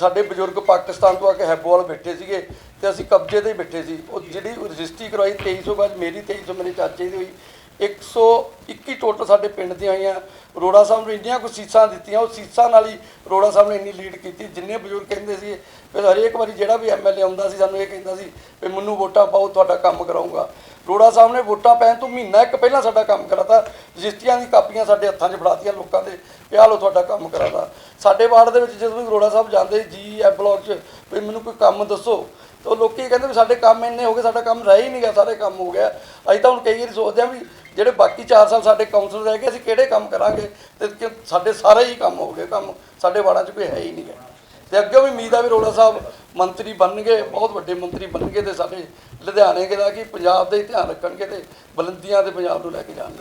ਸਾਡੇ ਬਜ਼ੁਰਗ ਪਾਕਿਸਤਾਨ ਤੋਂ ਆ ਕੇ ਹੈਬੋਵਾਲ ਬੈਠੇ ਸੀਗੇ ਤੇ ਅਸੀਂ ਕਬਜ਼ੇ ਤੇ ਹੀ ਬੈਠੇ ਸੀ। ਉਹ ਜਿਹੜੀ ਰਜਿਸਟਰੀ ਕਰਵਾਈ 2300 ਬਾਅਦ ਮੇਰੀ 2300 ਮੇਰੇ ਚਾਚੇ ਦੀ ਹੋਈ। 121 ਟੋਟਲ ਸਾਡੇ ਪਿੰਡ ਦੀਆਂ ਆਈਆਂ। ਰੋੜਾ ਸਾਹਿਬ ਨੂੰ ਇੰਨੀਆਂ ਕੁ ਸੀਸਾਂ ਦਿੱਤੀਆਂ, ਉਹ ਸੀਸਾਂ ਨਾਲ ਹੀ ਰੋੜਾ ਸਾਹਿਬ ਨੇ ਇੰਨੀ ਲੀਡ ਕੀਤੀ। ਜਿੰਨੇ ਬਜ਼ੁਰਗ ਕਹਿੰਦੇ ਸੀ, ਫਿਰ ਹਰੇਕ ਵਾਰੀ ਜਿਹੜਾ ਵੀ ਐਮਐਲਏ ਆਉਂਦਾ ਸੀ, ਸਾਨੂੰ ਇਹ ਕਹਿੰਦਾ ਸੀ ਵੀ ਮੈਨੂੰ ਵੋਟਾਂ ਪਾਓ, ਤੁਹਾਡਾ ਕੰਮ ਕਰਾਉਂਗਾ। ਰੋੜਾ ਸਾਹਿਬ ਨੇ ਵੋਟਾਂ ਪੈਣ ਤੋਂ ਮਹੀਨਾ ਇੱਕ ਪਹਿਲਾਂ ਸਾਡਾ ਕੰਮ ਕਰਾਤਾ। ਰਜਿਸਟਰੀਆਂ ਦੀ ਕਾਪੀਆਂ ਸਾਡੇ ਹੱਥਾਂ 'ਚ ਫੜਾਤੀਆਂ ਲੋਕਾਂ ਦੇ ਵੀ ਆਹ ਲਓ ਤੁਹਾਡਾ ਕੰਮ ਕਰਾਤਾ। ਸਾਡੇ ਵਾਰਡ ਦੇ ਵਿੱਚ ਜਦੋਂ ਵੀ ਰੋੜਾ ਸਾਹਿਬ ਜਾਂਦੇ, ਜੀ ਐ ਬਲਾਕ 'ਚ ਵੀ ਮੈਨੂੰ ਕੋਈ ਕੰਮ ਦੱਸੋ। ਤਾਂ ਲੋਕੀ ਕਹਿੰਦੇ ਵੀ ਸਾਡੇ ਕੰਮ ਇੰਨੇ ਹੋ ਗਏ, ਸਾਡਾ ਕੰਮ ਰਹਿ ਹੀ ਨਹੀਂ ਗਿਆ, ਸਾਰੇ ਕੰਮ ਹੋ ਗਿਆ। ਅਸੀਂ ਤਾਂ ਹੁਣ ਕਈ ਵਾਰੀ ਸੋਚਦੇ ਆ ਵੀ ਜਿਹੜੇ ਬਾਕੀ 4 ਸਾਲ ਸਾਡੇ ਕਾਉਂਸਲਰ ਰਹਿ ਗਏ, ਅਸੀਂ ਕਿਹੜੇ ਕੰਮ ਕਰਾਂਗੇ? ਤੇ ਸਾਡੇ ਸਾਰੇ ਹੀ ਕੰਮ ਹੋ ਗਏ, ਕੰਮ ਸਾਡੇ ਵਾੜਾਂ 'ਚ ਕੋਈ ਹੈ ਹੀ ਨਹੀਂ ਹੈ ਤੇ ਅੱਗੇ ਵੀ ਉਮੀਦ ਆ ਵੀ ਰੋੜਾ ਸਾਹਿਬ ਮੰਤਰੀ ਬਣਨਗੇ ਬਹੁਤ ਵੱਡੇ ਮੰਤਰੀ ਬਣਨਗੇ ਤੇ ਸਾਡੇ ਲੁਧਿਆਣੇ ਦੇ ਦਾ ਕਿ ਪੰਜਾਬ ਦਾ ਹੀ ਧਿਆਨ ਰੱਖਣਗੇ ਤੇ ਬੁਲੰਦੀਆਂ ਤੇ ਪੰਜਾਬ ਨੂੰ ਲੈ ਕੇ ਜਾਣਗੇ।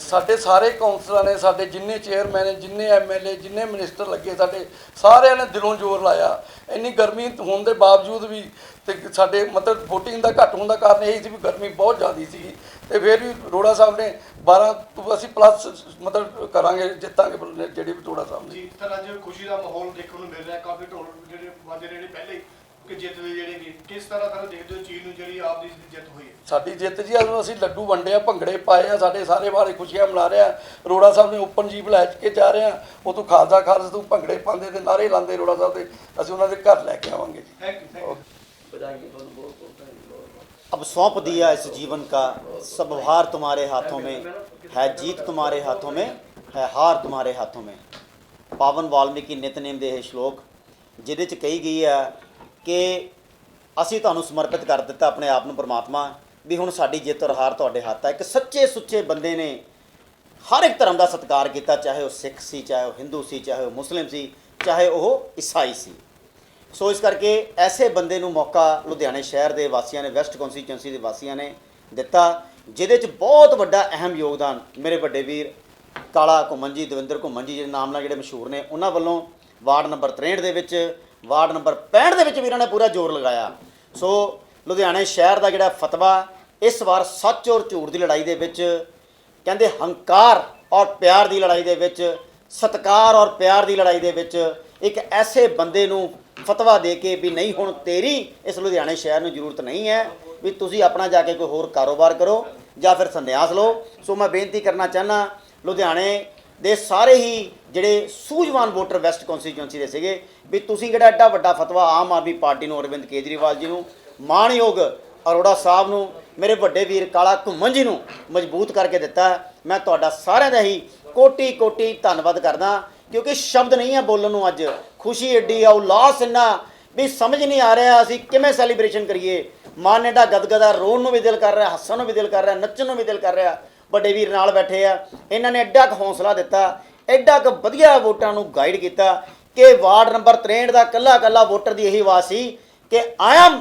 ਸਾਡੇ ਸਾਰੇ ਕਾਉਂਸਲਰਾਂ ਨੇ ਸਾਡੇ ਜਿੰਨੇ ਚੇਅਰਮੈਨ ਨੇ ਜਿੰਨੇ ਐਮਐਲਏ ਜਿੰਨੇ ਮਿਨਿਸਟਰ ਲੱਗੇ ਸਾਡੇ ਸਾਰਿਆਂ ਨੇ ਦਿਲੋਂ ਜ਼ੋਰ ਲਾਇਆ। ਇੰਨੀ ਗਰਮੀ ਹੋਣ ਦੇ ਬਾਵਜੂਦ ਵੀ ਤੇ ਸਾਡੇ ਮਤਲਬ VOTING ਦਾ ਘੱਟ ਹੋਣ ਦਾ ਕਾਰਨ ਇਹ ਸੀ ਵੀ ਗਰਮੀ ਬਹੁਤ ਜ਼ਿਆਦੀ ਸੀਗੀ ਤੇ ਫਿਰ ਵੀ ਰੋੜਾ ਸਾਹਿਬ ਨੇ 12 ਤੋਂ ਅਸੀਂ ਪਲੱਸ ਮਤਲਬ ਕਰਾਂਗੇ ਜਿੱਤਾਂਗੇ ਜਿਹੜੀ ਵੀ ਰੋੜਾ ਸਾਹਿਬ ਨੇ। ਜੀ ਤਰ੍ਹਾਂ ਅੱਜ ਖੁਸ਼ੀ ਦਾ ਮਾਹੌਲ ਦੇਖਣ ਨੂੰ ਮਿਲ ਰਿਹਾ ਕਾਫੀ ਢੋਲ ਜਿਹੜੇ ਵਾਜੇ ਜਿਹੜੇ ਪਹਿਲੇ ਹੀ। ਕਿ ਜਿੱਤ ਦੇ ਜਿਹੜੇ ਵੀ ਕਿਸ ਤਰ੍ਹਾਂ ਤਰ੍ਹਾਂ ਦੇਖਦੇ ਹੋ ਚੀਜ਼ ਨੂੰ ਜਿਹੜੀ ਆਪ ਦੀ ਜਿੱਤ ਹੋਈ ਹੈ ਸਾਡੀ ਜਿੱਤ ਜੀ ਅੱਜ ਅਸੀਂ ਲੱਡੂ ਵੰਡੇ ਆ ਭੰਗੜੇ ਪਾਏ ਆ ਸਾਡੇ ਸਾਰੇ ਬਾਰੇ ਖੁਸ਼ੀਆਂ ਮਨਾ ਰਹੇ ਆ ਰੋੜਾ ਸਾਹਿਬ ਨੇ ਓਪਨ ਜੀਪ ਲੈ ਕੇ ਜਾ ਰਹੇ ਆ ਉਹ ਤੋਂ ਖਾਲਸਾ ਖਾਲਸਾ ਤੋਂ ਭੰਗੜੇ ਪਾਉਂਦੇ ਤੇ ਨਾਰੇ ਲਾਉਂਦੇ ਰੋੜਾ ਸਾਹਿਬ ਦੇ ਅਸੀਂ ਉਹਨਾਂ ਦੇ ਘਰ ਲੈ ਕੇ ਆਵਾਂਗੇ ਜੀ ਥੈਂਕ ਯੂ ਥੈਂਕ ਯੂ अब सौंप दिया इस जीवन का सब भार तुम्हारे हाथों में है जीत तुम्हारे हाथों में है ਹਾਰ तुम्हारे हाथों में ਪਾਵਨ ਵਾਲਮੀਕੀ ਨਿਤਨੇਮ ਦੇ ਇਹ ਸ਼ਲੋਕ ਜਿਹਦੇ ਚ ਕਹੀ ਗਈ ਹੈ ਕਿ ਅਸੀਂ ਤੁਹਾਨੂੰ ਸਮਰਪਿਤ ਕਰ ਦਿੱਤਾ ਆਪਣੇ ਆਪ ਨੂੰ ਪ੍ਰਮਾਤਮਾ ਵੀ ਹੁਣ ਸਾਡੀ ਜਿੱਤ ਔਰ ਹਾਰ ਤੁਹਾਡੇ ਹੱਥ ਹੈ ਇੱਕ ਸੱਚੇ ਸੁੱਚੇ ਬੰਦੇ ਨੇ ਹਰ ਇੱਕ ਧਰਮ ਦਾ ਸਤਿਕਾਰ ਕੀਤਾ, ਚਾਹੇ ਉਹ ਸਿੱਖ ਸੀ, ਚਾਹੇ ਉਹ ਹਿੰਦੂ ਸੀ, ਚਾਹੇ ਉਹ ਮੁਸਲਿਮ ਸੀ, ਚਾਹੇ ਉਹ ਈਸਾਈ ਸੀ। ਸੋ ਇਸ ਕਰਕੇ ਐਸੇ ਬੰਦੇ ਨੂੰ ਮੌਕਾ ਲੁਧਿਆਣੇ ਸ਼ਹਿਰ ਦੇ ਵਾਸੀਆਂ ਨੇ, ਵੈਸਟ ਕਨਸਟੀਚੁਐਂਸੀ ਦੇ ਵਾਸੀਆਂ ਨੇ ਦਿੱਤਾ, ਜਿਹਦੇ ਚ ਬਹੁਤ ਵੱਡਾ ਅਹਿਮ ਯੋਗਦਾਨ ਮੇਰੇ ਵੱਡੇ ਵੀਰ ਕਾਲਾ ਘੁੰਮਣ ਜੀ, ਦਵਿੰਦਰ ਘੁੰਮਣ ਜੀ ਜਿਹੜੇ ਨਾਮ ਨਾਲ ਜਿਹੜੇ ਮਸ਼ਹੂਰ ਨੇ, ਉਹਨਾਂ ਵੱਲੋਂ ਵਾਰਡ ਨੰਬਰ 63 ਦੇ ਵਿੱਚ ਵਾਰਡ ਨੰਬਰ 65 ਦੇ ਵਿੱਚ ਵੀਰਾਂ ਨੇ ਪੂਰਾ ਜ਼ੋਰ ਲਗਾਇਆ। ਸੋ ਲੁਧਿਆਣੇ ਸ਼ਹਿਰ ਦਾ ਜਿਹੜਾ ਫਤਵਾ, ਇਸ ਵਾਰ ਸੱਚ ਔਰ ਝੂਠ ਦੀ ਲੜਾਈ ਦੇ ਵਿੱਚ ਕਹਿੰਦੇ ਹੰਕਾਰ ਔਰ ਪਿਆਰ ਦੀ ਲੜਾਈ ਦੇ ਵਿੱਚ, ਸਤਕਾਰ ਔਰ ਪਿਆਰ ਦੀ ਲੜਾਈ ਦੇ ਵਿੱਚ ਇੱਕ ਐਸੇ ਬੰਦੇ ਨੂੰ ਫਤਵਾ ਦੇ ਕੇ ਵੀ ਨਹੀਂ ਹੁਣ ਤੇਰੀ, ਇਸ ਲੁਧਿਆਣੇ ਸ਼ਹਿਰ ਨੂੰ ਜ਼ਰੂਰਤ ਨਹੀਂ ਹੈ ਵੀ ਤੁਸੀਂ ਆਪਣਾ ਜਾ ਕੇ ਕੋਈ ਹੋਰ ਕਾਰੋਬਾਰ ਕਰੋ ਜਾਂ ਫਿਰ ਸੰਨਿਆਸ ਲਓ। ਸੋ ਮੈਂ ਬੇਨਤੀ ਕਰਨਾ ਚਾਹਨਾ ਲੁਧਿਆਣੇ ਦੇ ਸਾਰੇ ਹੀ ਜਿਹੜੇ ਸੂਝਵਾਨ ਵੋਟਰ ਵੈਸਟ ਕਨਸਟੀਚੁਐਂਸੀ ਦੇ ਸੀਗੇ ਵੀ ਤੁਸੀਂ ਜਿਹੜਾ ਐਡਾ ਵੱਡਾ ਫਤਵਾ ਆਮ ਆਦਮੀ ਪਾਰਟੀ ਨੂੰ ਅਰਵਿੰਦ ਕੇਜਰੀਵਾਲ ਜੀ ਨੂੰ, ਮਾਣਯੋਗ ਅਰੋੜਾ ਸਾਹਿਬ ਨੂੰ, ਮੇਰੇ ਵੱਡੇ ਵੀਰ ਕਾਲਾ ਘੁੰਮਣ ਜੀ ਨੂੰ ਮਜ਼ਬੂਤ ਕਰਕੇ ਦਿੱਤਾ ਮੈਂ ਤੁਹਾਡਾ ਸਾਰਿਆਂ ਦਾ ਹੀ ਕੋਟੀ ਕੋਟੀ ਧੰਨਵਾਦ ਕਰਦਾ, ਕਿਉਂਕਿ ਸ਼ਬਦ ਨਹੀਂ ਹੈ ਬੋਲਣ ਨੂੰ ਅੱਜ। ਖੁਸ਼ੀ ਏਡੀ ਆ, ਉਲਾਸ ਇੰਨਾ ਵੀ ਸਮਝ ਨਹੀਂ ਆ ਰਿਹਾ ਅਸੀਂ ਕਿਵੇਂ ਸੈਲੀਬ੍ਰੇਸ਼ਨ ਕਰੀਏ। ਮਨ ਏਡਾ ਗਦਗਦਾ, ਰੋਣ ਨੂੰ ਵੀ ਦਿਲ ਕਰ ਰਿਹਾ, ਹੱਸਣ ਨੂੰ ਵੀ ਦਿਲ ਕਰ ਰਿਹਾ, ਨੱਚਣ ਨੂੰ ਵੀ ਦਿਲ ਕਰ ਰਿਹਾ। ਵੱਡੇ ਵੀਰ ਨਾਲ ਬੈਠੇ ਆ। ਇਹਨਾਂ ਨੇ ਐਡਾ ਕੁ ਹੌਸਲਾ ਦਿੱਤਾ, ਐਡਾ ਕੁ ਵਧੀਆ ਵੋਟਾਂ ਨੂੰ ਗਾਈਡ ਕੀਤਾ ਕਿ ਵਾਰਡ ਨੰਬਰ 63 ਦਾ ਕੱਲਾ ਕੱਲਾ ਵੋਟਰ ਦੀ ਇਹੀ ਆਵਾਜ਼ ਸੀ ਕਿ ਆਈ ਐਮ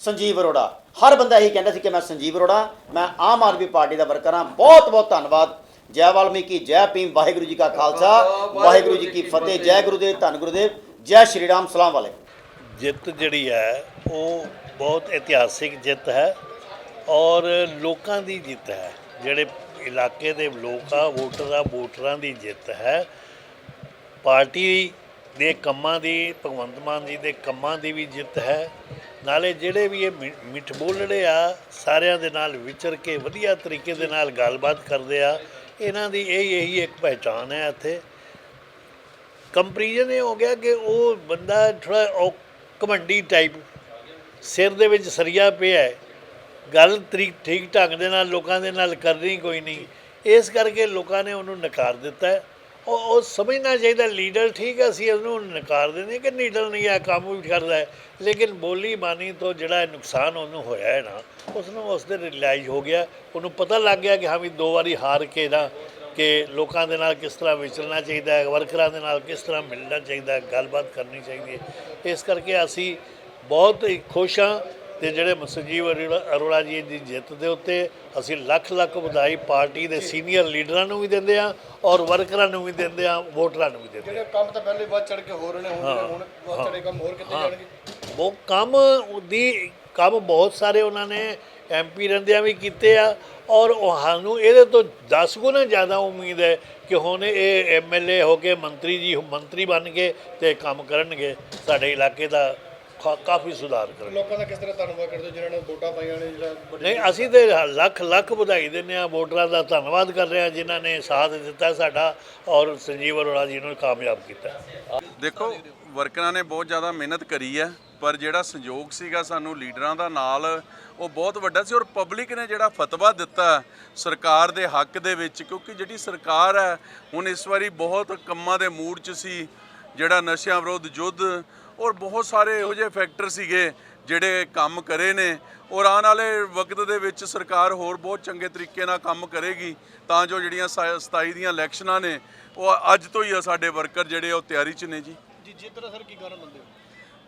ਸੰਜੀਵ ਅਰੋੜਾ। ਹਰ ਬੰਦਾ ਇਹੀ ਕਹਿੰਦਾ ਸੀ ਕਿ ਮੈਂ ਸੰਜੀਵ ਅਰੋੜਾ, ਮੈਂ ਆਮ ਆਦਮੀ ਪਾਰਟੀ ਦਾ ਵਰਕਰ ਹਾਂ। ਬਹੁਤ ਬਹੁਤ ਧੰਨਵਾਦ। ਜੈ ਵਾਲਮੀਕੀ, ਜੈ ਭੀਮ, ਵਾਹਿਗੁਰੂ ਜੀ ਕਾ ਖਾਲਸਾ। ਵਾਹਿਗੁਰੂ ਜੀ ਕੀ ਫਤਿਹ। ਜੈ ਗੁਰੂਦੇਵ, ਧੰਨ ਗੁਰੂਦੇਵ। ਜੈ ਸ਼੍ਰੀ ਰਾਮ। ਸਲਾਮ ਵਾਲੇ ਜਿੱਤ ਜਿਹੜੀ ਹੈ, ਉਹ ਬਹੁਤ ਇਤਿਹਾਸਿਕ ਜਿੱਤ ਹੈ ਔਰ ਲੋਕਾਂ ਦੀ ਜਿੱਤ ਹੈ। ਜਿਹੜੇ ਇਲਾਕੇ ਦੇ ਲੋਕ ਆ, ਵੋਟਰ ਆ ਵੋਟਰਾਂ ਦੀ ਜਿੱਤ ਹੈ। ਪਾਰਟੀ ਦੇ ਕੰਮਾਂ ਦੀ, ਭਗਵੰਤ ਮਾਨ ਜੀ ਦੇ ਕੰਮਾਂ ਦੀ ਵੀ ਜਿੱਤ ਹੈ। ਨਾਲੇ ਜਿਹੜੇ ਵੀ ਇਹ ਮਿ- ਮਿੱਠ ਬੋਲੜੇ ਆ, ਸਾਰਿਆਂ ਦੇ ਨਾਲ ਵਿਚਰ ਕੇ ਵਧੀਆ ਤਰੀਕੇ ਦੇ ਨਾਲ ਗੱਲਬਾਤ ਕਰਦੇ ਆ, ਇਹਨਾਂ ਦੀ ਇਹ ਇਹੀ ਇੱਕ ਪਹਿਚਾਨ ਹੈ ਇੱਥੇ। ਕੰਪੈਰੀਜ਼ਨ ਇਹ ਹੋ ਗਿਆ ਕਿ ਉਹ ਬੰਦਾ ਥੋੜਾ ਘਮੰਡੀ ਟਾਈਪ ਸਿਰ ਦੇ ਵਿੱਚ ਸਰੀਆ ਪਿਆ ਹੈ। ਗੱਲ ਤਰੀਕ ਠੀਕ ਢੰਗ ਦੇ ਨਾਲ, ਲੋਕਾਂ ਦੇ ਨਾਲ ਕਰਨੀ ਕੋਈ ਨਹੀਂ। ਇਸ ਕਰਕੇ ਲੋਕਾਂ ਨੇ ਉਹਨੂੰ ਨਕਾਰ ਦਿੱਤਾ ਉਹ ਉਹ ਸਮਝਣਾ ਚਾਹੀਦਾ, ਲੀਡਰ ਠੀਕ ਹੈ ਅਸੀਂ ਉਹਨੂੰ ਨਕਾਰ ਦਿੰਦੇ ਕਿ ਲੀਡਰ ਨਹੀਂ ਆ, ਕੰਮ ਵੀ ਕਰਦਾ ਹੈ। ਲੇਕਿਨ ਬੋਲੀ ਬਾਣੀ ਤੋਂ ਜਿਹੜਾ ਨੁਕਸਾਨ ਉਹਨੂੰ ਹੋਇਆ ਹੈ ਨਾ ਉਸ ਨੂੰ ਉਸ ਦੇ ਰਿਲਾਈਜ਼ ਹੋ ਗਿਆ। ਉਹਨੂੰ ਪਤਾ ਲੱਗ ਗਿਆ ਕਿ ਹਾਂ ਵੀ ਦੋ ਵਾਰੀ ਹਾਰ ਕੇ ਨਾ ਕਿ ਲੋਕਾਂ ਦੇ ਨਾਲ ਕਿਸ ਤਰ੍ਹਾਂ ਵਿਚਰਨਾ ਚਾਹੀਦਾ ਹੈ, ਵਰਕਰਾਂ ਦੇ ਨਾਲ ਕਿਸ ਤਰ੍ਹਾਂ ਮਿਲਣਾ ਚਾਹੀਦਾ ਹੈ, ਗੱਲਬਾਤ ਕਰਨੀ ਚਾਹੀਦੀ ਹੈ। ਇਸ ਕਰਕੇ ਅਸੀਂ ਬਹੁਤ ਖੁਸ਼ ਹਾਂ ਤੇ ਜਿਹੜੇ ਸੰਜੀਵ ਅਰੋੜਾ ਜੀ ਦੀ ਜਿੱਤ ਦੇ ਉੱਤੇ ਅਸੀਂ ਲੱਖ ਲੱਖ ਵਧਾਈ ਪਾਰਟੀ ਦੇ ਸੀਨੀਅਰ ਲੀਡਰਾਂ ਨੂੰ ਵੀ ਦਿੰਦੇ ਆ ਔਰ ਵਰਕਰਾਂ ਨੂੰ ਵੀ ਦਿੰਦੇ ਆ ਵੋਟਰਾਂ ਨੂੰ ਵੀ ਦਿੰਦੇ ਆ ਜਿਹੜੇ ਕੰਮ ਤਾਂ ਪਹਿਲੇ ਵੱਧ ਚੜ ਕੇ ਹੋ ਰਹੇ ਨੇ ਹੁਣ ਹੁਣ ਵੱਧ ਚੜੇ ਕੰਮ ਹੋਰ ਕਿਤੇ ਜਾਣਗੇ? ਉਹ ਕੰਮ ਦੀ ਕੰਮ ਬਹੁਤ ਸਾਰੇ ਉਹਨਾਂ ਨੇ ਐਮਪੀ ਰਹਿੰਦਿਆਂ ਵੀ ਕੀਤੇ ਆ ਔਰ ਉਹ ਸਾਨੂੰ ਇਹਦੇ ਤੋਂ 10 ਗੁਣਾ ਜ਼ਿਆਦਾ ਉਮੀਦ ਹੈ ਕਿ ਹੁਣ ਇਹ ਐਮਐਲਏ ਹੋ ਕੇ ਮੰਤਰੀ ਜੀ ਮੰਤਰੀ ਬਣ ਕੇ ਤੇ ਕੰਮ ਕਰਨਗੇ ਸਾਡੇ ਇਲਾਕੇ ਦਾ ਕਾਫੀ ਸੁਧਾਰ ਕਰਨਗੇ ਲੋਕਾਂ ਦਾ ਕਿਸ ਤਰ੍ਹਾਂ ਧੰਨਵਾਦ ਕਰਦੇ ਹੋ? ਜਿਨ੍ਹਾਂ ਨੇ ਵੋਟਾਂ ਪਾਈਆਂ ਨੇ ਜਿਹੜਾ ਵੱਡੇ- ਨਹੀਂ ਅਸੀਂ ਤੇ ਲੱਖ ਲੱਖ ਵਧਾਈ ਦਿੰਦੇ ਆ ਵੋਟਰਾਂ ਦਾ ਧੰਨਵਾਦ ਕਰ ਰਹੇ ਆ ਜਿਨ੍ਹਾਂ ਨੇ ਸਾਥ ਦਿੱਤਾ ਸਾਡਾ ਔਰ ਸੰਜੀਵ ਅਰੋੜਾ ਜੀ ਨੂੰ ਕਾਮਯਾਬ ਕੀਤਾ। ਦੇਖੋ ਵਰਕਰਾਂ ਨੇ ਬਹੁਤ ਜ਼ਿਆਦਾ ਮਿਹਨਤ ਕਰੀ ਹੈ ਪਰ ਜਿਹੜਾ ਸੰਯੋਗ ਸੀਗਾ ਸਾਨੂੰ ਲੀਡਰਾਂ ਦਾ ਨਾਲ ਉਹ ਬਹੁਤ ਵੱਡਾ ਸੀ ਔਰ ਪਬਲਿਕ ਨੇ ਜਿਹੜਾ ਫਤਵਾ ਦਿੱਤਾ ਸਰਕਾਰ ਦੇ ਹੱਕ ਦੇ ਵਿੱਚ ਕਿਉਂਕਿ ਜਿਹੜੀ ਸਰਕਾਰ ਹੈ ਹੁਣ ਇਸ ਵਾਰੀ ਬਹੁਤ ਕੰਮਾਂ ਦੇ ਮੂਡ 'ਚ ਸੀ। ਜਿਹੜਾ ਨਸ਼ਿਆਂ ਵਿਰੁੱਧ ਯੁੱਧ ਔਰ ਬਹੁਤ ਸਾਰੇ ਇਹੋ ਜਿਹੇ ਫੈਕਟਰ ਸੀਗੇ ਜਿਹੜੇ ਕੰਮ ਕਰੇ ਨੇ। ਔਰ ਆਉਣ ਵਾਲੇ ਵਕਤ ਦੇ ਵਿੱਚ ਸਰਕਾਰ ਹੋਰ ਬਹੁਤ ਚੰਗੇ ਤਰੀਕੇ ਨਾਲ ਕੰਮ ਕਰੇਗੀ ਤਾਂ ਜੋ ਜਿਹੜੀਆਂ 27 ਦੀਆਂ ਇਲੈਕਸ਼ਨਾਂ ਨੇ ਉਹ ਅੱਜ ਤੋਂ ਹੀ ਆ ਸਾਡੇ ਵਰਕਰ ਜਿਹੜੇ ਉਹ ਤਿਆਰੀ 'ਚ ਨੇ ਜੀ। ਜੀ ਤਰ੍ਹਾਂ ਸਰ ਕੀ ਕਾਰਨ ਮੰਨਦੇ ਹੋ?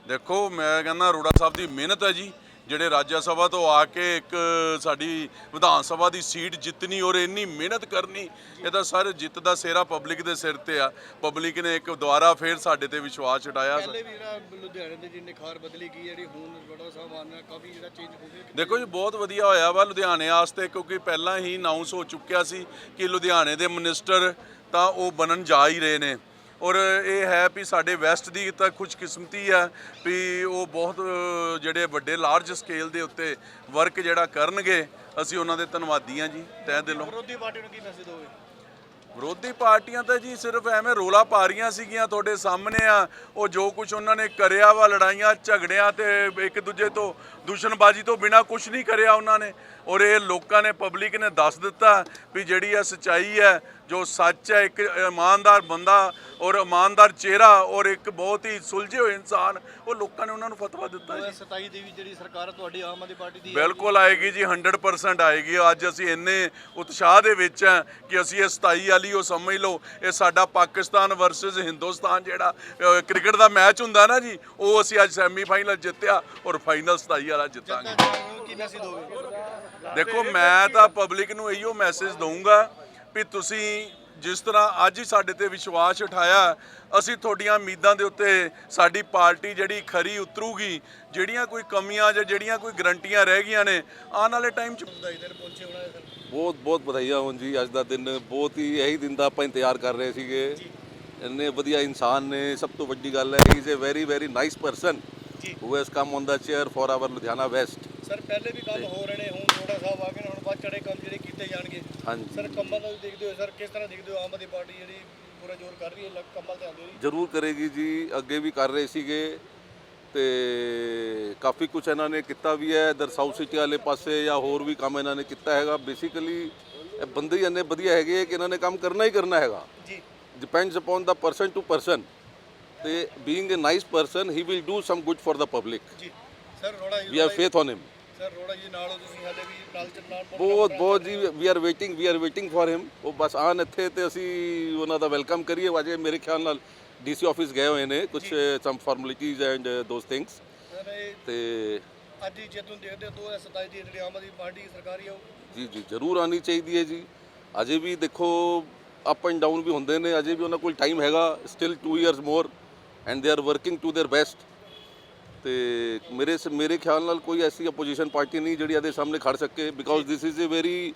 ਦੇਖੋ ਮੈਂ ਕਹਿੰਦਾ ਅਰੋੜਾ ਸਾਹਿਬ ਦੀ ਮਿਹਨਤ ਹੈ ਜੀ। ਜਿਹੜੇ ਰਾਜ ਸਭਾ ਤੋਂ ਆ ਕੇ ਇੱਕ ਸਾਡੀ ਵਿਧਾਨ ਸਭਾ ਦੀ ਸੀਟ ਜਿੱਤਣੀ ਔਰ ਇੰਨੀ ਮਿਹਨਤ ਕਰਨੀ ਇਹ ਤਾਂ ਸਰ ਜਿੱਤ ਦਾ ਸਿਹਰਾ ਪਬਲਿਕ ਦੇ ਸਿਰ ਤੇ ਆ। ਪਬਲਿਕ ਨੇ ਇੱਕ ਦੁਬਾਰਾ ਫੇਰ ਸਾਡੇ ਤੇ ਵਿਸ਼ਵਾਸ ਛਡਾਇਆ ਪਹਿਲੇ ਵੀ ਜਿਹੜਾ ਲੁਧਿਆਣੇ ਦੇ ਜਿੰਨੇ ਖਾਰ ਬਦਲੀ ਗਈ ਜਿਹੜੀ ਹੁਣ ਰੋੜਾ ਸਾਹਿਬ ਆਉਣ ਨਾਲ ਕਾਫੀ ਜਿਹੜਾ ਚੇਂਜ ਹੋ ਗਿਆ ਦੇਖੋ ਜੀ ਬਹੁਤ ਵਧੀਆ ਹੋਇਆ ਵਾ ਲੁਧਿਆਣੇ ਵਾਸਤੇ ਕਿਉਂਕਿ ਪਹਿਲਾਂ ਹੀ ਅਨਾਉਂਸ ਹੋ ਚੁੱਕਿਆ ਸੀ ਕਿ ਲੁਧਿਆਣੇ ਦੇ ਮਿਨਿਸਟਰ ਤਾਂ ਉਹ ਬਣਨ ਜਾ ਹੀ ਰਹੇ ਨੇ। ਔਰ ਇਹ ਹੈ ਵੀ ਸਾਡੇ ਵੈਸਟ ਦੀ ਤਾਂ ਖੁਸ਼ਕਿਸਮਤੀ ਹੈ ਵੀ ਉਹ ਬਹੁਤ ਜਿਹੜੇ ਵੱਡੇ ਲਾਰਜ ਸਕੇਲ ਦੇ ਉੱਤੇ ਵਰਕ ਜਿਹੜਾ ਕਰਨਗੇ ਅਸੀਂ ਉਹਨਾਂ ਦੇ ਧੰਨਵਾਦੀ ਹਾਂ ਜੀ। ਤਹਿ ਦਿਲੋਂ। ਵਿਰੋਧੀ ਪਾਰਟੀ ਨੂੰ ਕੀ ਮੈਸੇਜ ਦੋਗੇ? ਵਿਰੋਧੀ ਪਾਰਟੀਆਂ ਤਾਂ ਜੀ ਸਿਰਫ ਐਵੇਂ ਰੋਲਾ ਪਾ ਰਹੀਆਂ ਸੀਗੀਆਂ ਤੁਹਾਡੇ ਸਾਹਮਣੇ ਆ। ਉਹ ਜੋ ਕੁਝ ਉਹਨਾਂ ਨੇ ਕਰਿਆ ਵਾ ਲੜਾਈਆਂ ਝਗੜਿਆਂ ਤੇ ਇੱਕ ਦੂਜੇ ਤੋਂ ਦੁਸ਼ਮਣਬਾਜ਼ੀ ਤੋਂ ਬਿਨਾ ਕੁਝ ਨਹੀਂ ਕਰਿਆ ਉਹਨਾਂ ਨੇ। ਔਰ ਇਹ ਲੋਕਾਂ ਨੇ ਪਬਲਿਕ ਨੇ ਦੱਸ ਦਿੱਤਾ ਵੀ ਜਿਹੜੀ ਇਹ ਸਚਾਈ ਹੈ ਜੋ ਸੱਚ ਹੈ ਇੱਕ ਇਮਾਨਦਾਰ ਬੰਦਾ ਔਰ ਇਮਾਨਦਾਰ ਚਿਹਰਾ ਔਰ ਇੱਕ ਬਹੁਤ ਹੀ ਸੁਲਝੇ ਹੋਏ ਇਨਸਾਨ ਉਹ ਲੋਕਾਂ ਨੇ ਉਹਨਾਂ ਨੂੰ ਫਤਵਾ ਦਿੱਤਾ ਜੀ। 27 ਦੀ ਵੀ ਜਿਹੜੀ ਸਰਕਾਰ ਤੁਹਾਡੀ ਆਮ ਆਦਮੀ ਪਾਰਟੀ ਦੀ ਬਿਲਕੁਲ ਆਏਗੀ ਜੀ 100% ਆਏਗੀ। ਅੱਜ ਅਸੀਂ ਇੰਨੇ ਉਤਸ਼ਾਹ ਦੇ ਵਿੱਚ ਹਾਂ ਕਿ ਅਸੀਂ ਇਹ 27 ਵਾਲੀ ਉਹ ਸਮਝ ਲਓ ਇਹ ਸਾਡਾ ਪਾਕਿਸਤਾਨ ਵਰਸਸ ਹਿੰਦੁਸਤਾਨ ਜਿਹੜਾ ਕ੍ਰਿਕਟ ਦਾ ਮੈਚ ਹੁੰਦਾ ਨਾ ਜੀ ਉਹ ਅਸੀਂ ਅੱਜ ਸੈਮੀਫਾਈਨਲ ਜਿੱਤਿਆ ਔਰ ਫਾਈਨਲ 27 ਵਾਲਾ ਜਿੱਤਾਂਗੇ। ਕੀ ਮੈਸੇਜ ਦੋਗੇ ਦੇਖੋ ਮੈਂ ਤਾਂ ਪਬਲਿਕ ਨੂੰ ਇਹੋ ਮੈਸੇਜ ਦਊਂਗਾ ਵੀ ਤੁਸੀਂ ਜਿਸ ਤਰ੍ਹਾਂ ਅੱਜ ਹੀ ਸਾਡੇ ਤੇ ਵਿਸ਼ਵਾਸ ਉਠਾਇਆ ਅਸੀਂ ਤੁਹਾਡੀਆਂ ਉਮੀਦਾਂ ਦੇ ਉੱਤੇ ਸਾਡੀ ਪਾਰਟੀ ਜਿਹੜੀ ਖਰੀ ਉਤਰੂਗੀ ਜਿਹੜੀਆਂ ਕੋਈ ਕਮੀਆਂ ਜਾਂ ਜਿਹੜੀਆਂ ਕੋਈ ਗਰੰਟੀਆਂ ਰਹਿ ਗਈਆਂ ਨੇ ਆਉਣ ਵਾਲੇ ਟਾਈਮ 'ਚ ਬਹੁਤ ਬਹੁਤ ਵਧਾਈਆਂ ਹੋਣ ਜੀ। ਅੱਜ ਦਾ ਦਿਨ ਬਹੁਤ ਹੀ ਇਹੀ ਦਿਨ ਦਾ ਆਪਾਂ ਇੰਤਜ਼ਾਰ ਕਰ ਰਹੇ ਸੀਗੇ। ਇੰਨੇ ਵਧੀਆ ਇਨਸਾਨ ਨੇ ਸਭ ਤੋਂ ਵੱਡੀ ਗੱਲ ਹੈ he is a very very nice person ਜੀ। Who has come on the chair for our Ludhiana west sir ਪਹਿਲੇ ਵੀ ਕੰਮ ਹੋ ਰਹੇ ਨੇ ਹੁਣ ਰੋੜਾ ਸਾਹਿਬ ਆ ਗਏ ਨੇ ਹੁਣ ਬਾਅਦ ਚੜੇ ਕੰਮ ਜਿਹੜੇ ਕੀਤੇ ਜਾਣਗੇ। ਹਾਂਜੀ। ਸਰ ਕੰਮਾਂ ਦਾ ਵੀ ਦੇਖਦੇ ਹੋ ਸਰ ਕਿਸ ਤਰ੍ਹਾਂ ਦੇਖਦੇ ਹੋ ਆਮ ਆਦਮੀ ਪਾਰਟੀ ਜਿਹੜੀ ਪੂਰਾ ਜ਼ੋਰ ਕਰ ਰਹੀ ਹੈ ਕੰਮਾਂ ਤੇ ਆਉਂਦੀ ਹੋਈ ਜ਼ਰੂਰ ਕਰੇਗੀ ਜੀ ਅੱਗੇ ਵੀ ਕਰ ਰਹੇ ਸੀਗੇ ਤੇ ਕਾਫੀ ਕੁਝ ਇਹਨਾਂ ਨੇ ਕੀਤਾ ਵੀ ਹੈ ਸਾਊਥ ਸਿਟੀ ਵਾਲੇ ਪਾਸੇ ਜਾਂ ਹੋਰ ਵੀ ਕੰਮ ਇਹਨਾਂ ਨੇ ਕੀਤਾ ਹੈਗਾ। ਬੇਸਿਕਲੀ ਇਹ ਬੰਦੇ ਹੀ ਇੰਨੇ ਵਧੀਆ ਹੈਗੇ ਕਿ ਇਹਨਾਂ ਨੇ ਕੰਮ ਕਰਨਾ ਹੀ ਕਰਨਾ ਹੈਗਾ। ਜੀ। Depends upon the person to person ਤੇ being a nice person he will do some good for the public ਜੀ। Sir Arora ji we have faith on him sir ਰੋੜਾ ji ਨਾਲ ਹੋ ਤੁਸੀਂ ਹਾਲੇ ਵੀ ਨਾਲ ਚੱਲ ਨਾਲ ਬਹੁਤ ਬਹੁਤ ਜੀ we are waiting we are waiting for him ਉਹ ਬਸ ਆਣ ਇੱਥੇ ਤੇ ਅਸੀਂ ਉਹਨਾਂ ਦਾ ਵੈਲਕਮ ਕਰੀਏ ਵਾਜੇ ਮੇਰੇ ਖਿਆਲ ਨਾਲ ਡੀਸੀ ਆਫਿਸ ਗਏ ਹੋਏ ਨੇ ਕੁਝ some formalities and those things sir ਇਹ ਤੇ ਅੱਜ ਹੀ ਜੇ ਤੁਸੀਂ ਦੇਖਦੇ ਹੋ 2027 ਦੀ ਜਿਹੜੀ ਆਮ ਆਦਮੀ ਪਾਰਟੀ ਸਰਕਾਰੀ ਆ ਉਹ ਜੀ ਜੀ ਜ਼ਰੂਰ ਆਣੀ ਚਾਹੀਦੀ ਹੈ ਜੀ ਅਜੇ ਵੀ ਦੇਖੋ ਅਪ ਐਂਡ ਡਾਊਨ ਵੀ ਹੁੰਦੇ ਨੇ ਅਜੇ ਵੀ ਉਹਨਾਂ ਕੋਲ ਟਾਈਮ ਹੈਗਾ still 2 years more and they are working to their best ਤੇ ਮੇਰੇ ਸ- ਮੇਰੇ ਖਿਆਲ ਨਾਲ ਕੋਈ ਐਸੀ ਆਪੋਜੀਸ਼ਨ ਪਾਰਟੀ ਨਹੀਂ ਜਿਹੜੀ ਇਹਦੇ ਸਾਹਮਣੇ ਖੜ ਸਕੇ because this is a very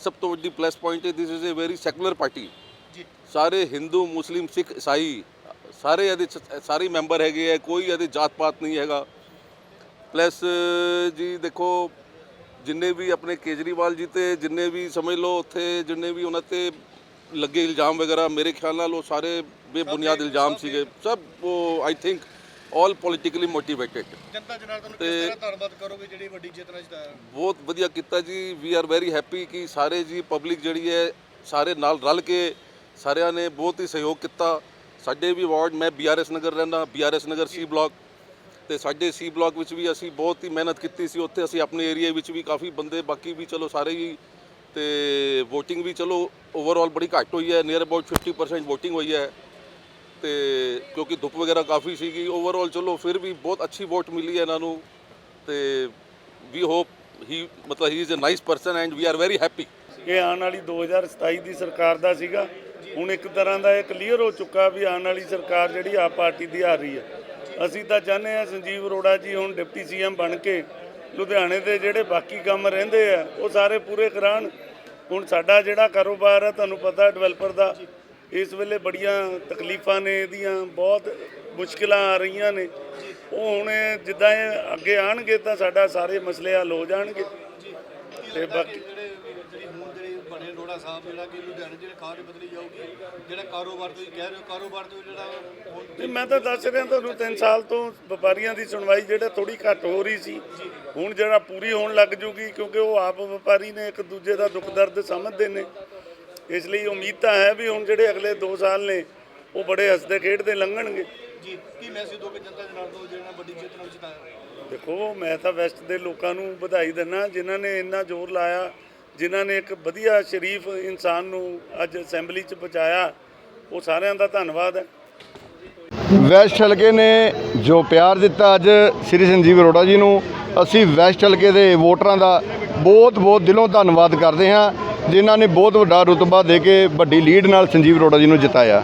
ਸਭ ਤੋਂ ਵੱਡੀ ਪਲੱਸ ਪੁਆਇੰਟ ਹੈ this is a very secular party ਜੀ। ਸਾਰੇ ਹਿੰਦੂ ਮੁਸਲਿਮ ਸਿੱਖ ਈਸਾਈ ਸਾਰੇ ਇਹਦੇ 'ਚ ਸਾਰੇ ਮੈਂਬਰ ਹੈਗੇ ਆ ਕੋਈ ਇਹਦੇ ਜਾਤ ਪਾਤ ਨਹੀਂ ਹੈਗਾ। ਪਲੱਸ ਜੀ ਦੇਖੋ ਜਿੰਨੇ ਵੀ ਆਪਣੇ ਕੇਜਰੀਵਾਲ ਜੀ ਤੇ ਜਿੰਨੇ ਵੀ ਸਮਝ ਲਓ ਉੱਥੇ ਜਿੰਨੇ ਵੀ ਉਹਨਾਂ ਤੇ ਲੱਗੇ ਇਲਜ਼ਾਮ ਵਗੈਰਾ ਮੇਰੇ ਖਿਆਲ ਨਾਲ ਉਹ ਸਾਰੇ ਬੇਬੁਨਿਆਦ ਇਲਜ਼ਾਮ ਸੀਗੇ। ਸਭ ਉਹ I think all politically motivated ਜਨਤਾ ਜਨਾਰਦਨ ਨੂੰ ਕਿਸ ਤਰ੍ਹਾਂ ਧੰਨਵਾਦ ਕਰੋਗੇ ਜਿਹੜੀ ਵੱਡੀ ਜਿੱਤ ਨਾਲ ਜਿਤਾਇਆ ਬਹੁਤ ਵਧੀਆ ਕੀਤਾ ਜੀ। ਵੀ ਆਰ ਵੈਰੀ ਹੈਪੀ ਕਿ ਸਾਰੇ ਜੀ ਪਬਲਿਕ ਜਿਹੜੀ ਹੈ ਸਾਰੇ ਨਾਲ ਰਲ ਕੇ ਸਾਰਿਆਂ ਨੇ ਬਹੁਤ ਹੀ ਸਹਿਯੋਗ ਕੀਤਾ। ਸਾਡੇ ਵੀ ਵਾਰਡ ਮੈਂ ਬੀਆਰਐਸ ਨਗਰ ਰਹਿੰਦਾ ਬੀਆਰਐਸ ਨਗਰ ਸੀ ਬਲਾਕ ਤੇ ਸਾਡੇ ਸੀ ਬਲਾਕ ਵਿੱਚ ਵੀ ਅਸੀਂ ਬਹੁਤ ਹੀ ਮਿਹਨਤ ਕੀਤੀ ਸੀ। ਉੱਥੇ ਅਸੀਂ ਆਪਣੇ ਏਰੀਆ ਵਿੱਚ ਵੀ ਕਾਫੀ ਬੰਦੇ ਬਾਕੀ ਵੀ ਚਲੋ ਸਾਰੇ ਹੀ। ਤੇ VOTING ਵੀ ਚਲੋ ਓਵਰਆਲ ਬੜੀ ਘੱਟ ਹੋਈ ਹੈ। ਨੀਅਰ ਅਬਾਊਟ 50% VOTING ਹੋਈ ਹੈ। ਤੇ ਕਿਉਂਕਿ ਧੁੱਪ ਵਗੈਰਾ ਕਾਫੀ ਸੀਗੀ ਓਵਰਆਲ ਚਲੋ ਫਿਰ ਵੀ ਬਹੁਤ ਅੱਛੀ ਵੋਟ ਮਿਲੀ ਹੈ ਇਹਨਾਂ ਨੂੰ ਤੇ ਵੀ ਹੋਪ ਹੀ ਮਤਲਬ he is a nice person and we are very happy ਇਹ ਆਉਣ ਵਾਲੀ 2027 ਦੀ ਸਰਕਾਰ ਦਾ ਸੀਗਾ, ਹੁਣ ਇੱਕ ਤਰ੍ਹਾਂ ਦਾ ਇਹ ਕਲੀਅਰ ਹੋ ਚੁੱਕਾ ਵੀ ਆਉਣ ਵਾਲੀ ਸਰਕਾਰ ਜਿਹੜੀ ਆਪ ਪਾਰਟੀ ਦੀ ਆ ਰਹੀ ਹੈ। ਅਸੀਂ ਤਾਂ ਚਾਹੁੰਦੇ ਹਾਂ ਸੰਜੀਵ ਅਰੋੜਾ ਜੀ ਹੁਣ ਡਿਪਟੀ ਸੀਐਮ ਬਣ ਕੇ ਲੁਧਿਆਣੇ ਦੇ ਜਿਹੜੇ ਬਾਕੀ ਕੰਮ ਰਹਿੰਦੇ ਆ, ਉਹ ਸਾਰੇ ਪੂਰੇ ਕਰਾਉਣ। ਹੁਣ ਸਾਡਾ ਜਿਹੜਾ ਕਾਰੋਬਾਰ ਹੈ ਤੁਹਾਨੂੰ ਪਤਾ ਡਿਵੈਲਪਰ ਦਾ ਇਸ ਵੇਲੇ ਬੜੀਆਂ ਤਕਲੀਫਾਂ ਨੇ ਇਹਦੀਆਂ ਬਹੁਤ ਮੁਸ਼ਕਲਾਂ ਆ ਰਹੀਆਂ ਨੇ। ਉਹ ਹੁਣ ਜਿੱਦਾਂ ਇਹ ਅੱਗੇ ਆਣਗੇ ਤਾਂ ਸਾਡਾ ਸਾਰੇ ਮਸਲੇ ਹੱਲ ਹੋ ਜਾਣਗੇ। ਤੇ ਬਾਕੀ ਬਣੇ ਰੋੜਾ ਸਾਹਿਬ ਜਿਹੜਾ ਕਿ ਲੁਧਿਆਣੇ ਜਿਹੜੇ ਕਾਰ ਬਦਲੀ ਜਾਊਗੀ ਜਿਹੜਾ ਕਾਰੋਬਾਰ ਤੁਸੀਂ ਕਹਿ ਰਹੇ ਹੋ ਕਾਰੋਬਾਰ ਤੋਂ ਜਿਹੜਾ ਹੁਣ ਤੇ ਮੈਂ ਤਾਂ ਦੱਸ ਰਿਹਾ ਤੁਹਾਨੂੰ 3 ਸਾਲ ਤੋਂ ਵਪਾਰੀਆਂ ਦੀ ਸੁਣਵਾਈ ਜਿਹੜਾ ਥੋੜੀ ਘੱਟ ਹੋ ਰਹੀ ਸੀ। ਹੁਣ ਜਿਹੜਾ ਪੂਰੀ ਹੋਣ ਲੱਗ ਜੂਗੀ ਕਿਉਂਕਿ ਉਹ ਆਪ ਵਪਾਰੀ ਨੇ ਇੱਕ ਦੂਜੇ ਦਾ ਦੁੱਖ ਦਰਦ ਸਮਝਦੇ ਨੇ। ਇਸ ਲਈ ਉਮੀਦ ਤਾਂ ਹੈ ਵੀ ਹੁਣ ਜਿਹੜੇ ਅਗਲੇ 2 ਸਾਲ ਨੇ ਉਹ ਬੜੇ ਹੱਸਦੇ ਖੇਡਦੇ ਲੰਘਣਗੇ। ਜੀ ਕੀ ਮੈਸੇਜ ਦੋਗੇ ਜਨਤਾ ਦੇ ਨਾਲ ਤੋਂ ਜਿਹੜਾ ਵੱਡੀ ਜਿੱਤ ਨਾਲ ਜਿਤਾਇਆ? ਦੇਖੋ ਮੈਂ ਤਾਂ ਵੈਸਟ ਦੇ ਲੋਕਾਂ ਨੂੰ ਵਧਾਈ ਦਿੰਦਾ ਜਿਨ੍ਹਾਂ ਨੇ ਇੰਨਾ ਜ਼ੋਰ ਲਾਇਆ ਜਿਨ੍ਹਾਂ ਨੇ ਇੱਕ ਵਧੀਆ ਸ਼ਰੀਫ ਇਨਸਾਨ ਨੂੰ ਅੱਜ ਅਸੈਂਬਲੀ 'ਚ ਪਹੁੰਚਾਇਆ ਉਹ ਸਾਰਿਆਂ ਦਾ ਧੰਨਵਾਦ ਹੈ। ਵੈਸਟ ਹਲਕੇ ਨੇ ਜੋ ਪਿਆਰ ਦਿੱਤਾ ਅੱਜ ਸ੍ਰੀ ਸੰਜੀਵ ਅਰੋੜਾ ਜੀ ਨੂੰ ਅਸੀਂ ਵੈਸਟ ਹਲਕੇ ਦੇ ਵੋਟਰਾਂ ਦਾ ਬਹੁਤ ਬਹੁਤ ਦਿਲੋਂ ਧੰਨਵਾਦ ਕਰਦੇ ਹਾਂ। ਜਿਨ੍ਹਾਂ ਨੇ ਬਹੁਤ ਵੱਡਾ ਰੁਤਬਾ ਦੇ ਕੇ ਵੱਡੀ ਲੀਡ ਨਾਲ ਸੰਜੀਵ ਅਰੋੜਾ ਜੀ ਨੂੰ ਜਿਤਾਇਆ।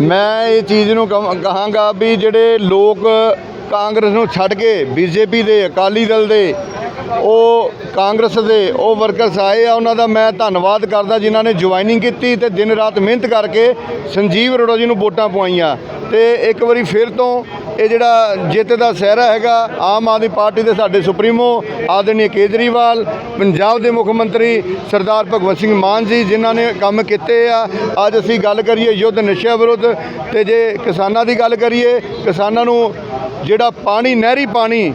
ਮੈਂ ਇਹ ਚੀਜ਼ ਨੂੰ ਕਹਾਂ- ਕਹਾਂਗਾ ਵੀ ਜਿਹੜੇ ਲੋਕ ਕਾਂਗਰਸ ਨੂੰ ਛੱਡ ਕੇ ਬੀਜੇਪੀ ਦੇ ਅਕਾਲੀ ਦਲ ਦੇ ਉਹ ਕਾਂਗਰਸ ਦੇ ਉਹ ਵਰਕਰਸ ਆਏ ਆ, ਉਹਨਾਂ ਦਾ ਮੈਂ ਧੰਨਵਾਦ ਕਰਦਾ ਜਿਨ੍ਹਾਂ ਨੇ ਜੁਆਇਨਿੰਗ ਕੀਤੀ ਤੇ ਦਿਨ ਰਾਤ ਮਿਹਨਤ ਕਰਕੇ ਸੰਜੀਵ ਅਰੋੜਾ ਜੀ ਨੂੰ ਵੋਟਾਂ ਪਵਾਈਆਂ। ਤੇ ਇੱਕ ਵਾਰੀ ਫਿਰ ਤੋਂ ਇਹ ਜਿਹੜਾ ਜਿੱਤ ਦਾ ਸਹਿਰਾ ਹੈਗਾ, ਆਮ ਆਦਮੀ ਪਾਰਟੀ ਦੇ ਸਾਡੇ ਸੁਪਰੀਮੋ ਆਦਰਨੀ ਕੇਜਰੀਵਾਲ, ਪੰਜਾਬ ਦੇ ਮੁੱਖ ਮੰਤਰੀ ਸਰਦਾਰ ਭਗਵੰਤ ਸਿੰਘ ਮਾਨ ਜੀ ਜਿਨ੍ਹਾਂ ਨੇ ਕੰਮ ਕੀਤੇ ਆ। ਅੱਜ ਅਸੀਂ ਗੱਲ ਕਰੀਏ ਯੁੱਧ ਨਸ਼ਿਆਂ ਵਿਰੁੱਧ ਤੇ ਜੇ ਕਿਸਾਨਾਂ ਦੀ ਗੱਲ ਕਰੀਏ, ਕਿਸਾਨਾਂ ਨੂੰ ਜਿਹੜਾ ਪਾਣੀ, ਨਹਿਰੀ ਪਾਣੀ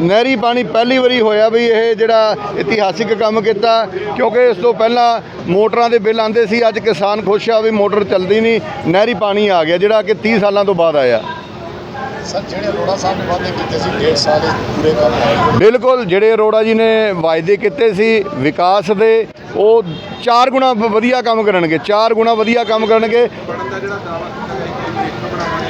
ਨਹਿਰੀ ਪਾਣੀ ਪਹਿਲੀ ਵਾਰੀ ਹੋਇਆ ਵੀ ਇਹ ਜਿਹੜਾ ਇਤਿਹਾਸਿਕ ਕੰਮ ਕੀਤਾ ਕਿਉਂਕਿ ਇਸ ਤੋਂ ਪਹਿਲਾਂ ਮੋਟਰਾਂ ਦੇ ਬਿੱਲ ਆਉਂਦੇ ਸੀ ਅੱਜ ਕਿਸਾਨ ਖੁਸ਼ ਆ ਵੀ ਮੋਟਰ ਚੱਲਦੀ ਨਹੀਂ ਨਹਿਰੀ ਪਾਣੀ ਆ ਗਿਆ ਜਿਹੜਾ ਕਿ 30 ਸਾਲਾਂ ਤੋਂ ਬਾਅਦ ਆਇਆ। ਸਰ ਜਿਹੜੇ ਅਰੋੜਾ ਸਾਹਿਬ ਨੇ ਵਾਅਦੇ ਕੀਤੇ ਸੀ ਡੇਢ ਸਾਲ ਇਹ ਪੂਰੇ ਕਰ ਆਏ ਬਿਲਕੁਲ ਜਿਹੜੇ ਅਰੋੜਾ ਜੀ ਨੇ ਵਾਅਦੇ ਕੀਤੇ ਸੀ ਵਿਕਾਸ ਦੇ ਉਹ ਚਾਰ ਗੁਣਾ ਵ- ਵਧੀਆ ਕੰਮ ਕਰਨਗੇ ਚਾਰ ਗੁਣਾ ਵਧੀਆ ਕੰਮ ਕਰਨਗੇ। ਜਿਹੜਾ ਕੀਤਾ ਗਿਆ ਕਿ ਇੱਕ ਬਣਾਵਾਂਗੇ ਕੇਜਰੀਵਾਲ ਵੱਲੋਂ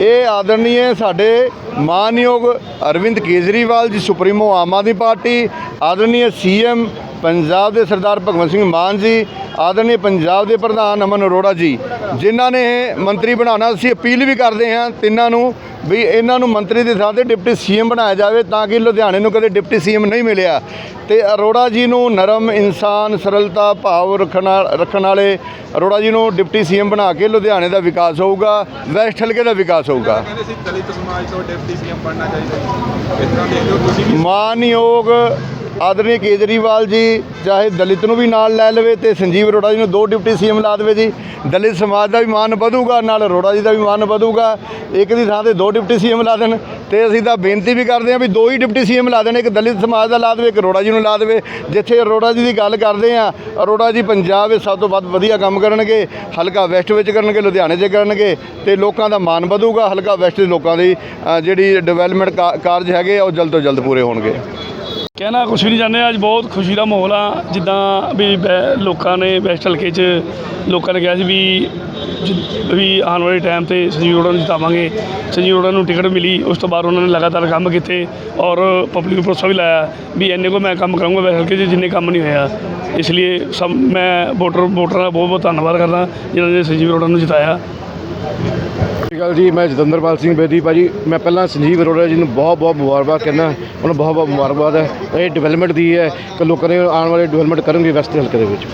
ਇਹ ਆਦਰਨੀय ਸਾਡੇ ਮਾਨਯੋਗ ਅਰਵਿੰਦ ਕੇਜਰੀਵਾਲ ਜੀ ਸੁਪਰੀਮੋ ਆਮ ਆਦਮੀ ਪਾਰਟੀ ਆਦਰਨੀय ਸੀਐਮ ਪੰਜਾਬ ਦੇ ਸਰਦਾਰ ਭਗਵੰਤ ਸਿੰਘ ਮਾਨ ਜੀ ਆਦਰਨੀय ਪੰਜਾਬ ਦੇ ਪ੍ਰਧਾਨ ਅਮਨ ਅਰੋੜਾ ਜੀ ਜਿਨ੍ਹਾਂ ਨੇ ਮੰਤਰੀ ਬਣਾਉਣਾ ਅਸੀਂ ਅਪੀਲ ਵੀ ਕਰਦੇ ਹਾਂ ਤਿੰਨਾਂ ਨੂੰ ਵੀ ਇਹਨਾਂ ਨੂੰ ਮੰਤਰੀ ਦੀ ਥਾਂ ਤੇ ਡਿਪਟੀ ਸੀਐਮ ਬਣਾਇਆ ਜਾਵੇ ਤਾਂ ਕਿ ਲੁਧਿਆਣੇ ਨੂੰ ਕਦੇ ਡਿਪਟੀ ਸੀਐਮ ਨਹੀਂ ਮਿਲਿਆ ਤੇ ਅਰੋੜਾ ਜੀ ਨੂੰ ਨਰਮ ਇਨਸਾਨ ਸਰਲਤਾ ਭਾਵ ਰੱਖਣ ਰੱਖਣ ਵਾਲੇ ਅਰੋੜਾ ਜੀ ਨੂੰ ਡਿਪਟੀ ਸੀਐਮ ਬਣਾ ਕੇ ਲੁਧਿਆਣੇ ਦਾ ਵਿਕਾਸ ਹੋਊਗਾ ਵੈਸਟ ਹਲਕੇ ਦਾ ਵਿਕਾਸ ਹੋਊਗਾ ਕਹਿੰਦੇ ਸੀ ਦਲਿਤ ਸਮਾਜ ਤੋਂ ਡਿਪਟੀ ਸੀਐਮ ਬਣਨਾ ਚਾਹੀਦਾ। ਇਸ ਤਰ੍ਹਾਂ ਦੇਖਦੇ ਹੋ ਤੁਸੀਂ ਮਾਨਯੋਗ ਆਦਰਨੀ ਕੇਜਰੀਵਾਲ ਜੀ, ਚਾਹੇ ਦਲਿਤ ਨੂੰ ਵੀ ਨਾਲ ਲੈ ਲਵੇ ਤੇ ਸੰਜੀਵ ਅਰੋੜਾ ਜੀ ਨੂੰ ਦੋ ਡਿਪਟੀ ਸੀਐਮ ਲਾ ਦੇਵੇ ਜੀ। ਦਲਿਤ ਸਮਾਜ ਦਾ ਵੀ ਮਾਨ ਵਧੂਗਾ, ਨਾਲ ਅਰੋੜਾ ਜੀ ਦਾ ਵੀ ਮਾਨ ਵਧੂਗਾ। ਇੱਕ ਦੀ ਥਾਂ ਤੇ ਦੋ ਡਿਪਟੀ ਸੀਐਮ ਲਾ ਦੇਣ ਤੇ ਅਸੀਂ ਤਾਂ ਬੇਨਤੀ ਵੀ ਕਰਦੇ ਹਾਂ ਵੀ ਦੋ ਹੀ ਡਿਪਟੀ ਸੀਐਮ ਲਾ ਦੇਣ, ਇੱਕ ਦਲਿਤ ਸਮਾਜ ਦਾ ਲਾ ਦੇਵੇ, ਇੱਕ ਅਰੋੜਾ ਜੀ ਨੂੰ ਲਾ ਦੇਵੇ। ਜਿੱਥੇ ਅਰੋੜਾ ਜੀ ਦੀ ਗੱਲ ਕਰਦੇ ਆ ਅਰੋੜਾ ਜੀ ਪੰਜਾਬ ਵਿੱਚ ਸਭ ਤੋਂ ਵੱਧ ਵਧੀਆ ਕੰਮ ਕਰਨਗੇ, ਹਲਕਾ ਵੈਸਟ ਵਿੱਚ ਕਰਨਗੇ, ਲੁਧਿਆਣੇ 'ਚ ਕਰਨਗੇ ਤੇ ਲੋਕਾਂ ਦਾ ਮਾਨ ਵਧੂਗਾ, ਹਲਕਾ ਵੈਸਟ ਦੇ ਲੋਕਾਂ ਦੀ ਜਿਹੜੀ ਡਿਵੈਲਪਮੈਂਟ ਕਾਰਜ ਹੈਗੇ ਆ, ਉਹ ਜਲਦ ਤੋਂ ਜਲਦ ਪੂਰੇ ਹੋਣਗੇ। ਕਹਿਣਾ ਕੁਛ ਵੀ ਨਹੀਂ ਚਾਹੁੰਦੇ, ਅੱਜ ਬਹੁਤ ਖੁਸ਼ੀ ਦਾ ਮਾਹੌਲ ਆ। ਜਿੱਦਾਂ ਵੀ ਬੈ- ਲੋਕਾਂ ਨੇ ਵੈਸਟ ਹਲਕੇ 'ਚ ਲੋਕਾਂ ਨੇ ਕਿਹਾ ਸੀ ਵੀ ਜਿ- ਵੀ ਆਉਣ ਵਾਲੇ ਟਾਈਮ ਤੇ ਸੰਜੀਵ ਅਰੋੜਾ ਨੂੰ ਜਿਤਾਵਾਂਗੇ। ਸੰਜੀਵ ਅਰੋੜਾ ਨੂੰ ਟਿਕਟ ਮਿਲੀ, ਉਸ ਤੋਂ ਬਾਅਦ ਉਹਨਾਂ ਨੇ ਲਗਾਤਾਰ ਕੰਮ ਕੀਤੇ ਔਰ ਪਬਲਿਕ ਨੂੰ ਭਰੋਸਾ ਵੀ ਲਾਇਆ ਵੀ ਇੰਨੇ ਕੋ ਮੈਂ ਕੰਮ ਕਰਾਂਗਾ ਵੈਸਟ ਹਲਕੇ 'ਚ, ਜਿੰਨੇ ਕੰਮ ਨਹੀਂ ਹੋਇਆ। ਇਸ ਲਈ ਸਭ, ਮੈਂ ਵੋਟਰ, ਵੋਟਰਾਂ ਦਾ ਬਹੁਤ ਬਹੁਤ ਧੰਨਵਾਦ ਕਰਦਾ, ਜਿਨ੍ਹਾਂ ਨੇ ਸੰਜੀਵ ਅਰੋੜਾ ਨੂੰ ਜਿਤਾਇਆ। ਅਕਾਲ ਜੀ, ਮੈਂ ਜਤਿੰਦਰਪਾਲ ਸਿੰਘ ਬੇਦੀ ਭਾਜੀ, ਮੈਂ ਪਹਿਲਾਂ ਸੰਜੀਵ ਅਰੋੜਾ ਜੀ ਨੂੰ ਬਹੁਤ ਬਹੁਤ ਮੁਬਾਰਕਬਾਦ ਕਹਿੰਦਾ, ਉਹਨਾਂ ਨੂੰ ਬਹੁਤ ਬਹੁਤ ਮੁਬਾਰਕਬਾਦ ਹੈ। ਇਹ ਡਿਵੈਲਪਮੈਂਟ ਦੀ ਹੈ, ਕਿ ਲੋਕਾਂ ਨੇ ਆਉਣ ਵਾਲੇ ਡਿਵੈਲਪਮੈਂਟ ਕਰਨਗੇ ਵੈਸਟ ਹਲਕੇ ਦੇ ਵਿੱਚ।